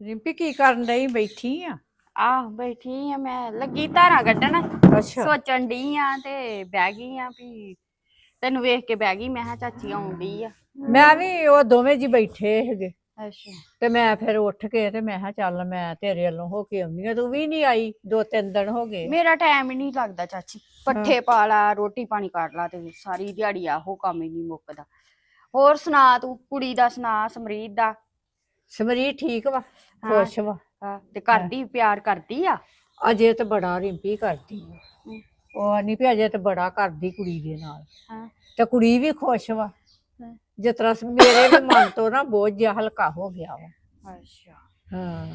ਰਿੰਪੀ ਕੀ ਕਰਨ ਡਈ ਬੈਠੀ ਆ? ਆਹ ਬੈਠੀ ਆ ਮੈਂ ਲੱਗੀ ਧਾਰਾਂ ਕੱਢਣ। ਅੱਛਾ। ਸੋਚਣ ਡਈ ਆ ਤੇ ਬਹਿ ਗਈ ਆ ਵੀ ਤੈਨੂੰ ਵੇਖ ਕੇ ਬਹਿ ਗਈ ਮੈਂ ਕਿਹਾ ਚਾਚੀ ਆਉਂਦੀ ਆ। ਮੈਂ ਵੀ ਉਹ ਦੋਵੇਂ ਜੀ ਬੈਠੇ ਹੈਗੇ ਅੱਛਾ। ਤੇ ਮੈਂ ਫਿਰ ਉੱਠ ਕੇ ਤੇ ਮੈਂ ਕਿਹਾ ਚੱਲ ਮੈਂ ਤੇਰੇ ਵੱਲੋਂ ਹੋ ਕੇ ਆਉਂਦੀ ਆ ਤੂੰ ਵੀ ਨਹੀਂ ਆਈ ਦੋ ਤਿੰਨ ਦਿਨ ਹੋ ਗਏ। ਮੇਰਾ ਟਾਈਮ ਹੀ ਨਹੀਂ ਲੱਗਦਾ ਚਾਚੀ ਪੱਠੇ ਪਾ ਲਾ ਰੋਟੀ ਪਾਣੀ ਕਰ ਲਾ ਤੇ ਸਾਰੀ ਦਿਹਾੜੀ ਆਹੋ ਕੰਮ ਹੀ ਨਹੀਂ ਮੁੱਕਦਾ। ਹੋਰ ਸੁਣਾ ਤੂੰ ਕੁੜੀ ਦਾ ਸੁਣਾ ਸਮਰੀਤ ਦਾ? ਸਮਰੀ ਠੀਕ ਵਾ? ਹਾਂ। ਖੁਸ਼ ਵਾ? ਹਾਂ, ਤੇ ਕਰਦੀ ਪਿਆਰ ਕਰਦੀ ਆ? ਅਜੇ ਤੇ ਬੜਾ ਰਿੰਪੀ ਕਰਦੀ ਆ। ਉਹ ਨਹੀਂ ਵੀ ਅਜੇ ਤੇ ਬੜਾ ਕਰਦੀ ਕੁੜੀ ਦੇ ਨਾਲ। ਹਾਂ। ਤੇ ਕੁੜੀ ਵੀ ਖੁਸ਼ ਵਾ। ਜਿਸ ਤਰ੍ਹਾਂ ਸ- ਮੇਰੇ ਵੀ ਮਨ ਤੋਂ ਨਾ ਬੋਝ ਜਿਹਾ ਹਲਕਾ ਹੋ ਗਿਆ ਵਾ। ਅੱਛਾ। ਹਾਂ।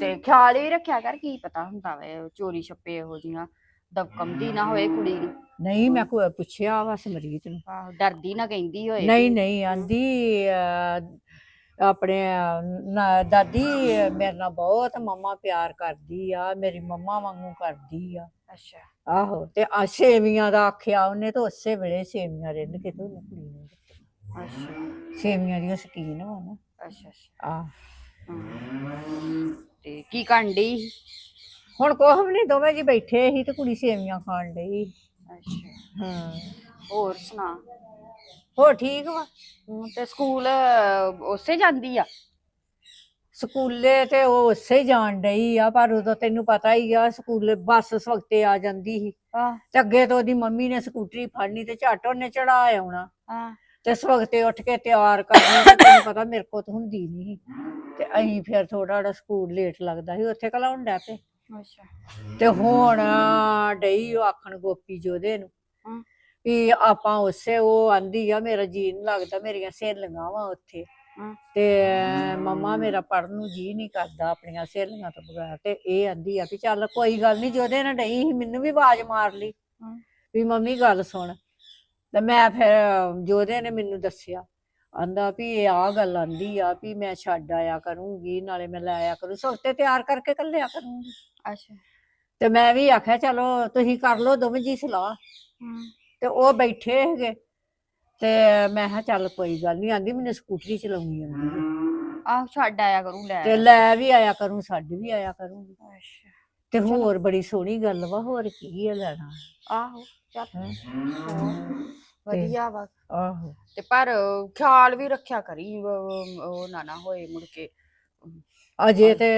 ਤੇ ਖਿਆਲ ਹੀ ਰੱਖਿਆ ਕਰ ਕੀ ਪਤਾ ਹੁੰਦਾ ਵੇ ਚੋਰੀ ਛੱਪੇ ਇਹੋ ਜੀਆਂ ਦਬਕਮਦੀ ਨਾ ਹੋਏ ਕੁੜੀ ਨੂੰ। ਨਹੀਂ ਮੈਂ ਕੋਈ ਪੁੱਛਿਆ ਵਾ ਸਮਰੀਤ ਨੂੰ। ਆਹੋ ਡਰਦੀ ਨਾ ਕਹਿੰਦੀ ਹੋਏ ਨਹੀਂ ਨਹੀਂ ਆਂਦੀ ਅਹ, ਆਪਣੇ ਨਾ- ਦਾਦੀ ਮੇਰੇ ਨਾਲ ਬਹੁਤ ਮੰਮਾ ਪਿਆਰ ਕਰਦੀ ਆ ਮੇਰੀ ਮੰਮਾ ਵਾਂਗੂ ਕਰਦੀ ਆ। ਅੱਛਾ। ਆਹੋ ਤੇ ਆ ਸੇਵੀਆਂ ਦਾ ਆਖਿਆ ਉਹਨੇ ਤਾਂ ਉਸੇ ਵੇਲੇ ਸੇਵੀਆਂ ਰਿੰਨ ਕੇ ਤੇ ਕੁੜੀ ਨੂੰ ਦਿੱਤੀਆਂ। ਅੱਛਾ। ਸੇਵੀਆਂ ਦੀਆਂ ਸ਼ਕੀਨ ਵਾ ਨਾ। ਅੱਛਾ ਅੱਛਾ। ਆ। ਹਮ। ਤੇ ਕੀ ਕਰਨ ਡਈ ਹੁਣ ਕੋਹ ਵੀ ਨਹੀਂ ਦੋਵੇਂ ਜੀ ਬੈਠੇ ਸੀ ਤੇ ਕੁੜੀ ਸੇਵੀਆਂ ਖਾਣ ਡਈ ਅੱਛਾ। ਹਾਂ। ਹੋਰ ਸੁਣਾ? ਹੋ ਠੀਕ ਵਾ? ਤੇ ਸਕੂਲ ਅਹ, ਉਸੇ ਜਾਂਦੀ ਆ। ਸਕੂਲੇ ਤੇ ਉਹ ਉਸੇ ਹੀ ਜਾਣ ਡਈ ਆ ਪਰ ਉਦੋਂ ਤੈਨੂੰ ਪਤਾ ਹੀ ਆ ਸਕੂਲੇ ਬੱਸ ਸਵਖਤੇ ਆ ਜਾਂਦੀ ਸੀ। ਆਹ ਤੇ ਅੱਗੇ ਤੋਂ ਉਹਦੀ ਮੰਮੀ ਨੇ ਸਕੂਟਰੀ ਫੜਨੀ ਤੇ ਝੱਟ ਉਹਨੇ ਚੜਾ ਆਉਣਾ। ਹਾਂ। ਤੇ ਸਵਖਤੇ ਉੱਠ ਕੇ ਤਿਆਰ ਕਰਨੀ ਤੇ ਤੈਨੂੰ ਪਤਾ ਮੇਰੇ ਕੋਲ ਤਾਂ ਹੁੰਦੀ ਨਹੀਂ ਸੀ। ਤੇ ਅਸੀਂ ਫਿਰ ਥੋੜਾ ਜਿਹਾ ਸਕੂਲ ਲੇਟ ਲੱਗਦਾ ਸੀ ਉੱਥੇ ਕਲਾਉਣ ਡੈ ਪਏ। ਅੱਛਾ। ਤੇ ਹੁਣ ਡਈ ਉਹ ਆਖਣ ਗੋਪੀ ਜੋਦੇ ਨੂੰ। ਵੀ ਆਪਾਂ ਉਸੇ ਉਹ ਆਂਦੀ ਆ ਮੇਰਾ ਜੀ ਨਹੀਂ ਲੱਗਦਾ ਮੇਰੀਆਂ ਸਹੇਲੀਆਂ ਵਾ ਉੱਥੇ। ਹਮ। ਤੇ ਮੰਮਾ ਮੇਰਾ ਪੜਨ ਨੂੰ ਜੀ ਨਹੀਂ ਕਰਦਾ ਆਪਣੀਆਂ ਸਹੇਲੀਆਂ ਤੋਂ ਬਗੈਰ ਤੇ ਇਹ ਆਂਦੀ ਆ ਵੀ ਚੱਲ ਕੋਈ ਗੱਲ ਨਹੀਂ ਜੋਦੇ ਨਾਲ ਡਈ ਸੀ ਮੈਨੂੰ ਵੀ ਆਵਾਜ਼ ਮਾਰ ਲਈ। ਹਮ। ਵੀ ਮੰਮੀ ਗੱਲ ਸੁਣ। ਤੇ ਮੈਂ ਫਿਰ ਜੋਦੇ ਨੇ ਮੈਨੂੰ ਦੱਸਿਆ ਆਂਦਾ ਵੀ ਇਹ ਆ ਗੱਲ ਆਂਦੀ ਆ ਵੀ ਮੈਂ ਛੱਡ ਆਇਆ ਕਰੂੰਗੀ ਨਾਲੇ ਮੈਂ ਲੈ ਆਇਆ ਕਰੂੰ ਸੋਤੇ ਤਿਆਰ ਕਰਕੇ ਕੱਲਿਆ ਕਰੂੰਗੀ। ਅੱਛਾ। ਤੇ ਮੈਂ ਵੀ ਆਖਿਆ ਚਲੋ ਤੁਸੀਂ ਕਰ ਲਓ ਦੋਵੇਂ ਜੀ ਸਲਾਹ। ਹਮ, ਤੇ ਉਹ ਬੈਠੇ ਹੈਗੇ। ਤੇ ਮੈਂ ਕਿਹਾ ਚੱਲ ਕੋਈ ਗੱਲ ਨਹੀਂ ਆਂਦੀ ਮੈਨੂੰ ਸਕੂਟਰੀ ਚਲਾਉਣੀ ਆਉਂਦੀ ਹੈ ਆਹ ਛੱਡ ਆਇਆ ਕਰੂੰ ਲੈ ਤੇ ਲੈ ਵੀ ਆਇਆ ਕਰੂੰ ਛੱਡ ਵੀ ਆਇਆ ਕਰੂੰਗੀ ਅੱਛਾ। ਤੇ ਹੋਰ ਬੜੀ ਸੋਹਣੀ ਗੱਲ ਵਾ ਹੋਰ ਕੀ ਹੈ ਲੈਣਾ। ਆਹੋ ਚੱਲ? ਵਧੀਆ ਵਾ। ਆਹੋ। ਤੇ ਪਰ ਖਿਆਲ ਵੀ ਰੱਖਿਆ ਕਰੀ ਉਹ ਉਹ ਨਾ ਨਾ ਹੋਏ ਮੁੜ ਕੇ। ਅਜੇ ਤੇ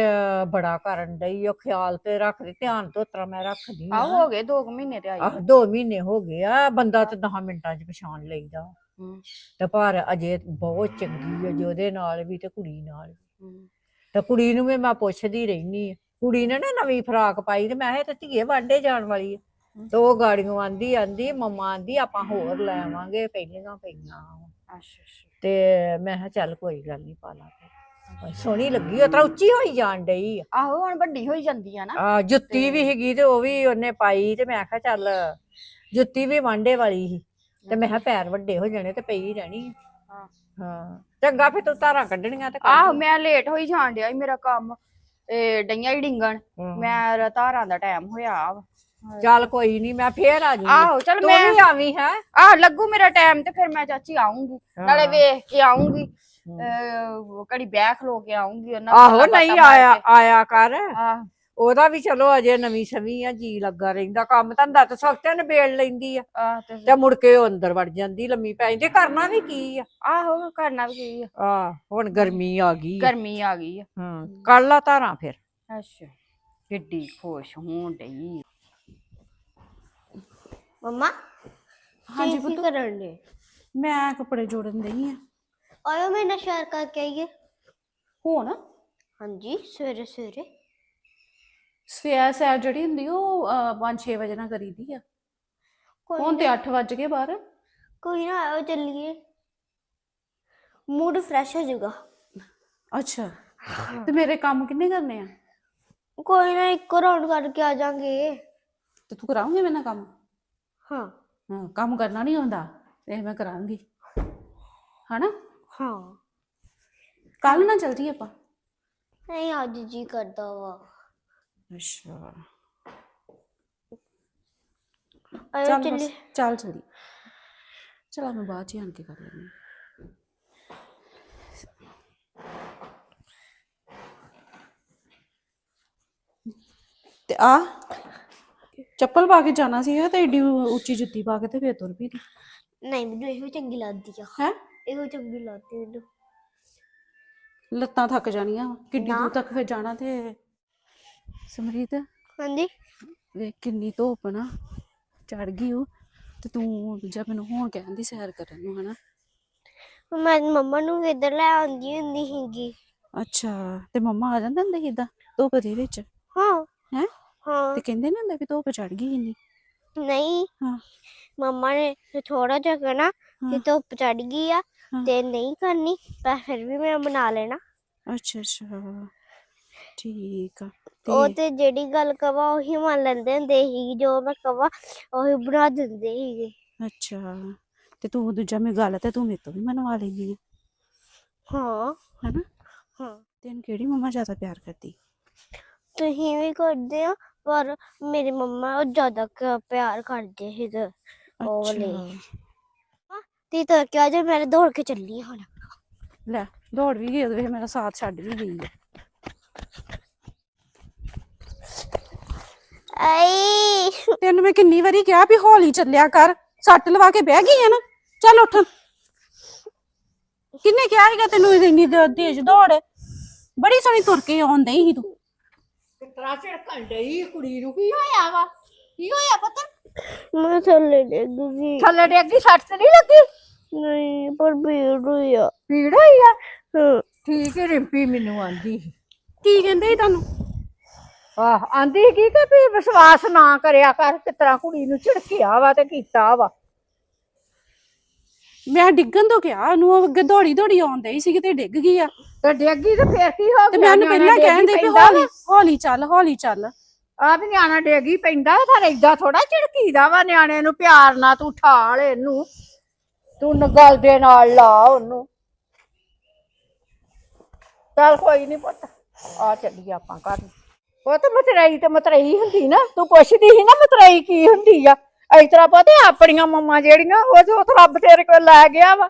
ਬੜਾ ਕਰਨ ਡਈ ਉਹ ਖਿਆਲ ਤੇ ਰੱਖਦੀ ਧਿਆਨ ਤੋਂ ਤਰਾ ਮੈਂ ਰੱਖਦੀ ਆ ਹੋ। ਗਏ 2 ਮਹੀਨੇ ਤੇ ਆਈ ਆਹ 2 ਮਹੀਨੇ ਹੋ ਗਏ ਆ ਬੰਦਾ ਤੇ 10 ਮਿੰਟਾਂ ਚ ਪਛਾਣ ਲਈਦਾ। ਤੇ ਪਰ ਅਜੇ ਬਹੁਤ ਚੰਗੀ ਹੈ ਜਿਹਦੇ ਨਾਲ ਵੀ ਤੇ ਕੁੜੀ ਨਾਲ ਤੇ ਕੁੜੀ ਨੂੰ ਵੀ ਮੈਂ ਪੁੱਛਦੀ ਰਹਿਨੀ ਆ। ਕੁੜੀ ਨੇ ਨਾ ਨਵੀਂ ਫਰਾਕ ਪਾਈ ਤੇ ਮੈਂ ਕਿਹਾ ਤੇ ਧੀਏ ਵਾਂਡੇ ਜਾਣ ਵਾਲੀ ਆ। ਤੇ ਉਹ ਗਾੜੀਆਂ ਆਂਦੀ ਆਂਦੀ ਮੰਮਾ ਆਂਦੀ ਆਪਾਂ ਹੋਰ ਲੈ ਆਵਾਂਗੇ ਪਹਿਲੀਆਂ ਪਈਆਂ। ਅੱਛਾ ਅੱਛਾ। ਤੇ ਮੈਂ ਕਿਹਾ ਚੱਲ ਕੋਈ ਗੱਲ ਨਹੀਂ ਪਾ ਸੋਹਣੀ ਲੱਗੀ ਤਾਂ ਉੱਚੀ ਹੋਈ ਜਾਣ ਡਈ ਆ ਆਹੋ ਹੁਣ ਵੱਡੀ ਹੋਈ ਜਾਂਦੀ ਆ ਨਾ ਆ ਜੁੱਤੀ ਵੀ ਹੈਗੀ ਤੇ ਉਹ ਵੀ ਉਹਨੇ ਪਾਈ ਤੇ ਮੈਂ ਕਿਹਾ ਚੱਲ ਜੁੱਤੀ ਵੀ ਵਾਂਡੇ ਵਾਲੀ ਸੀ ਤੇ ਮੈਂ ਕਿਹਾ ਪੈਰ ਵੱਡੇ ਹੋ ਜਾਣੇ ਤੇ ਪਈ ਰਹਿਣੀ ਆ। ਹਾਂ। ਹਾਂ ਚੰਗਾ ਫਿਰ ਤੂੰ ਧਾਰਾਂ ਕੱਢਣੀਆਂ ਤੇ ਕੱਢ ਆਹੋ। ਮੈਂ ਲੇਟ ਹੋਈ ਜਾਣ ਡਿਆ ਸੀ ਮੇਰਾ ਕੰਮ ਤੇ ਡਈਆਂ ਹੀ ਡਿੰਗਣ ਹਾਂ। ਮੈਂ ਧਾਰਾਂ ਦਾ ਟਾਈਮ ਹੋਇਆ ਵਾ ਚੱਲ ਕੋਈ ਨਹੀਂ ਮੈਂ ਫੇਰ ਆ ਜੂਗੀ ਆਹੋ ਚਲ ਤੂੰ ਮੈਂ ਵੀ ਆਵੀਂ ਹੈ ਆਹ ਲੱਗੂ ਮੇਰਾ ਟਾਈਮ ਤੇ ਫਿਰ ਮੈਂ ਚਾਚੀ ਆਉਂਗੀ ਨਾਲੇ। ਵੇਖ ਕੇ ਆਉਂਗੀ ਘੜੀ ਬਹਿ ਖਲੋ ਕੇ ਆਉਂਗੀ ਉਹਨਾਂ ਆਹੋ ਗੱਲਾਂ ਨਹੀਂ ਮਾਰ ਆਇਆ ਕੇ। ਆਇਆ ਕਰ। ਆਹ। ਉਹਦਾ ਵੀ ਚਲੋ ਅਜੇ ਨਵੀਂ ਸਵੀ ਆ ਜੀ ਲੱਗਾ ਰਹਿੰਦਾ ਕੰਮ ਧੰਦਾ ਤਾਂ ਸਖਤੇ ਨਿਬੇੜ ਲੈਂਦੀ ਆ। ਆਹ ਤੇ ਤੇ ਮੁੜ ਕੇ ਉਹ ਅੰਦਰ ਵੜ ਜਾਂਦੀ ਲੰਮੀ ਪੈ ਜਾਂਦੀ ਕਰਨਾ ਵੀ ਕੀ ਆ? ਆਹੋ ਕਰਨਾ ਵੀ ਕੀ ਆ। ਆ ਹੁਣ ਗਰਮੀ ਆ ਗਈ ਆ। ਗਰਮੀ ਆ ਗਈ ਆ। ਹਾਂ ਕੱਢ ਲਾ ਧਾਰਾਂ ਫਿਰ। ਅੱਛਾ ਕਿੱਡੀ ਖੁਸ਼ ਹੋਣ ਡਈ ਮੰਮਾ ਹਾਂਜੀ ਪੁੱਤ। ਕਰਨ ਦੇ ਮੈਂ ਕੱਪੜੇ ਜੋੜਨ ਦਈ ਆ। ਆਇਓ ਮੇਰੇ ਨਾਲ ਸ਼ੇਅਰ ਕਰਕੇ ਆਈਏ। ਹੁਣ? ਹਾਂਜੀ ਸਵੇਰੇ ਸਵੇਰੇ। ਸਵੇਰ ਸੈਰ ਜਿਹੜੀ ਹੁੰਦੀ ਉਹ 5-6 ਵਜੇ ਨਾਲ ਕਰੀਦੀ ਆ। ਕੋਈ ਹੁਣ ਤੇ ਨਾ। 8 ਵੱਜ ਗਏ ਬਾਹਰ। ਕੋਈ ਨਾ ਆਇਓ ਚੱਲੀਏ। ਮੂਡ ਫਰੈਸ਼ ਹੋ ਜਾਊਗਾ। ਅੱਛਾ। ਤੇ ਮੇਰੇ ਕੰਮ ਕਿੰਨੇ ਕਰਨੇ ਆ? ਕੋਈ ਨਾ ਇੱਕ ਰਾਉਂਡ ਕਰਕੇ ਆ ਜਾਾਂਗੇ। ਤੇ ਤੂੰ ਕਰਾਉਂਗੇ ਮੇਰੇ ਨਾਲ ਕੰਮ? ਹਾਂ। ਹਾਂ ਕੰਮ ਕਰਨਾ ਨਹੀਂ ਆਉਂਦਾ ਇਹ ਮੈਂ ਕਰਾਂਗੀ। ਹਨਾ? ਹਾਂ। ਕੱਲ ਨਾ ਚੱਲ ਆਪਾਂ। ਨਹੀਂ ਅੱਜ ਜੀ ਕਰਦਾ ਵਾ। ਅੱਛਾ। ਆਇਓ ਚੱਲ ਚੱਲੀ ਬਸ ਚੱਲ ਚਲੀ ਚਲ ਮੈਂ ਬਾਅਦ ਚ ਹੀ ਆਣ ਕੇ ਕਰ ਲੈਂਦੀ ਹਾਂ। ਆ ਚੱਪਲ ਪਾ ਕੇ ਜਾਣਾ ਸੀਗਾ ਤੇ ਏਡੀ ਉੱਚੀ ਜੁੱਤੀ ਪਾ ਕੇ ਤੇ ਫੇਰ ਤੁਰ ਪਈ ਨਹੀਂ ਮੈਨੂੰ ਇਹੋ ਚੰਗੀ ਲੱਗਦੀ ਆ। ਹੈ? ਇਹੋ ਚੰਗੀ ਲੱਗਦੀ ਮੈਨੂੰ ਲੱਤਾਂ ਥੱਕ ਜਾਣੀਆਂ। ਕਿੱਡੀ ਨਾ। ਦੂਰ ਤੱਕ ਫੇਰ ਜਾਣਾ ਤੇ। ਸਮਰੀਤ ਹਾਂਜੀ। ਵੇਖ ਕਿੰਨੀ ਧੁੱਪ ਨਾ ਚੜ ਗਈ ਉਹ ਤੇ ਤੂੰ ਦੂਜਾ ਮੈਨੂੰ ਹੁਣ ਕਹਿੰਦੀ ਸੈਰ ਕਰਨ ਨੂੰ ਹਨਾ? ਮੈਂ ਮੰਮਾ ਨੂੰ ਵੀ ਇੱਧਰ ਲੈ ਆਉਂਦੀ ਹੁੰਦੀ ਸੀਗੀ। ਅੱਛਾ ਤੇ ਮੰਮਾ ਆ ਜਾਂਦੇ ਹੁੰਦੇ ਸੀ ਏਦਾਂ ਧੁੱਪ ਦੇ ਵਿੱਚ? ਹਾਂ। ਹੈਂ? ਹਾਂ। ਤੇ ਕਹਿੰਦੇ ਨੇ ਹੁੰਦੇ ਵੀ ਧੁੱਪ ਚੜ ਗਈ ਇੰਨੀ? ਨਹੀਂ। ਹਾਂ। ਮੰਮਾ ਨੇ ਥੋੜਾ ਜਿਹਾ ਕਹਿਣਾ ਕਿ ਹਾਂ। ਧੁੱਪ ਚੜ ਗਈ ਆ ਹਾਂ। ਤੇ ਨਹੀਂ ਕਰਨੀ ਪਰ ਫਿਰ ਵੀ ਮੈਂ ਬਣਾ ਲੈਣਾ। ਅੱਛਾ ਅੱਛਾ। ਠੀਕ ਆ। ਉਹ ਤੇ ਤੇ ਜਿਹੜੀ ਗੱਲ ਕਵਾ ਉਹੀ ਮੰਨ ਲੈਂਦੇ ਹੁੰਦੇ ਸੀ ਜੋ ਮੈਂ ਕਵਾ ਉਹੀ ਬਣਾ ਦਿੰਦੇ ਸੀਗੇ। ਅੱਛਾ। ਤੇ ਤੂੰ ਦੂਜਾ ਮੇਰੀ ਗੱਲ ਤੇ ਤੂੰ ਮੇਰੇ ਤੋਂ ਵੀ ਮਨਵਾ ਲੈਂਦੀ ਆ। ਹਾਂ। ਹਨਾ? ਹਾਂ। ਤੈਨੂੰ ਕਿਹੜੀ ਮੰਮਾ ਜ਼ਿਆਦਾ ਪਿਆਰ ਕਰਦੀ? ਤੁਸੀਂ ਵੀ ਕਰਦੇ ਆ ਪਰ ਮੇਰੀ ਮੰਮਾ ਉਹ ਜ਼ਿਆਦਾ ਕ- ਪਿਆਰ ਕਰਦੇ ਸੀਗੇ। ਉਹ ਵਾਲੇ। ਤੇ ਤਾਂ ਕਿਹਾ ਜੇ ਮੈਂ ਦੌੜ ਕੇ ਚੱਲੀ ਹੁਣ। ਲੈ ਦੌੜ ਵੀ ਗਈ ਉਹਦੇ ਮੇਰਾ ਸਾਥ ਛੱਡ ਵੀ ਗਈ ਆਈ। ਤੈਨੂੰ ਮੈਂ ਕਿੰਨੀ ਵਾਰੀ ਕਿਹਾ ਵੀ ਹੌਲੀ ਚੱਲਿਆ ਕਰ ਸੱਟ ਲਵਾ ਕੇ ਬਹਿ ਗਈ ਆ ਨਾ। ਚੱਲ ਉੱਠ। ਕਿੰਨੇ ਕਿਹਾ ਸੀਗਾ ਤੈਨੂੰ ਇੰਨੀ ਦ- ਤੇਜ਼ ਦੌੜ। ਬੜੀ ਸੋਹਣੀ ਤੁਰ ਕੇ ਆਉਂਦੀ ਸੀ ਤੂੰ। ਕਿਤਰਾ ਝੜਕਣ ਡਈ ਕੁੜੀ ਨੂੰ ਕੀ ਹੋਇਆ ਵਾ? ਕੀ ਹੋਇਆ ਪਤਾ? ਮੈਂ ਥੱਲੇ ਡਿੱਗ ਗਈ। ਥੱਲੇ ਡੇਗੀ ਸੱਟ ਤੇ ਨਹੀਂ ਲੱਗੀ? ਨਹੀਂ ਪਰ ਭੀੜ ਹੋਈ ਆ। ਪੀੜ ਹੋਈ ਆ? ਹਾਂ। ਠੀਕ ਹੈ ਰਿੰਪੀ ਮੈਨੂੰ ਆਂਦੀ ਸੀ। ਕੀ ਕਹਿੰਦੇ ਸੀ ਤੁਹਾਨੂੰ? ਆਹ ਆਂਦੀ ਸੀ ਕਿ ਵੀ ਵਿਸ਼ਵਾਸ ਨਾ ਕਰਿਆ ਕਰ ਕਿਤਰਾ ਕੁੜੀ ਨੂੰ ਝੜਕਿਆ ਵਾ ਤੇ ਕੀਤਾ ਵਾ। ਮੈਂ ਡਿੱਗਣ ਤੋਂ ਕਿਹਾ ਉਹਨੂੰ ਉਹ ਅੱਗੇ ਦੌੜੀ ਦੌੜੀ ਆਉਂਦੇ ਹੀ ਸੀ ਤੇ ਡਿੱਗ ਗਈ ਆ। ਤੇ ਡੇਗੀ ਤੇ ਫੇਰ ਕੀ ਹੋ ਤੇ ਗਿਆ? ਮੈਂ ਉਹਨੂੰ ਪਹਿਲਾਂ ਕਹਿੰਦੇ ਵੀ ਹੌਲੀ ਹੌਲੀ ਚੱਲ ਹੌਲੀ ਚੱਲ। ਆ ਵੀ ਨਿਆਣਾ ਡੇਗੀ ਪੈਂਦਾ ਤਾਂ ਏਦਾਂ ਥੋੜਾ ਝੜਕੀਦਾ ਵਾ ਨਿਆਣੇ ਨੂੰ ਪਿਆਰ ਨਾਲ ਤੂੰ ਠਾਲ ਇਹਨੂੰ। ਤੂੰ ਨ- ਗਲ ਦੇ ਨਾਲ ਲਾ ਉਹਨੂੰ। ਚੱਲ ਕੋਈ ਨਹੀਂ ਪੁੱਤ ਆ ਚੱਲੀਏ ਆਪਾਂ ਘਰ। ਨੂੰ। ਉਹ ਤਾਂ ਮਤਰਈ ਤੇ ਮਤਰਈ ਹੁੰਦੀ ਨਾ ਤੂੰ ਪੁੱਛਦੀ ਸੀ ਨਾ ਮਤਰਈ ਕੀ ਹੁੰਦੀ ਆ। ਇਸ ਤਰ੍ਹਾਂ ਪਤਾ ਆਪਣੀਆਂ ਮੰਮਾ ਜਿਹੜੀਆਂ ਉਹ ਜੋ ਰੱਬ ਤੇਰੇ ਕੋਲ ਲੈ ਗਿਆ ਵਾ।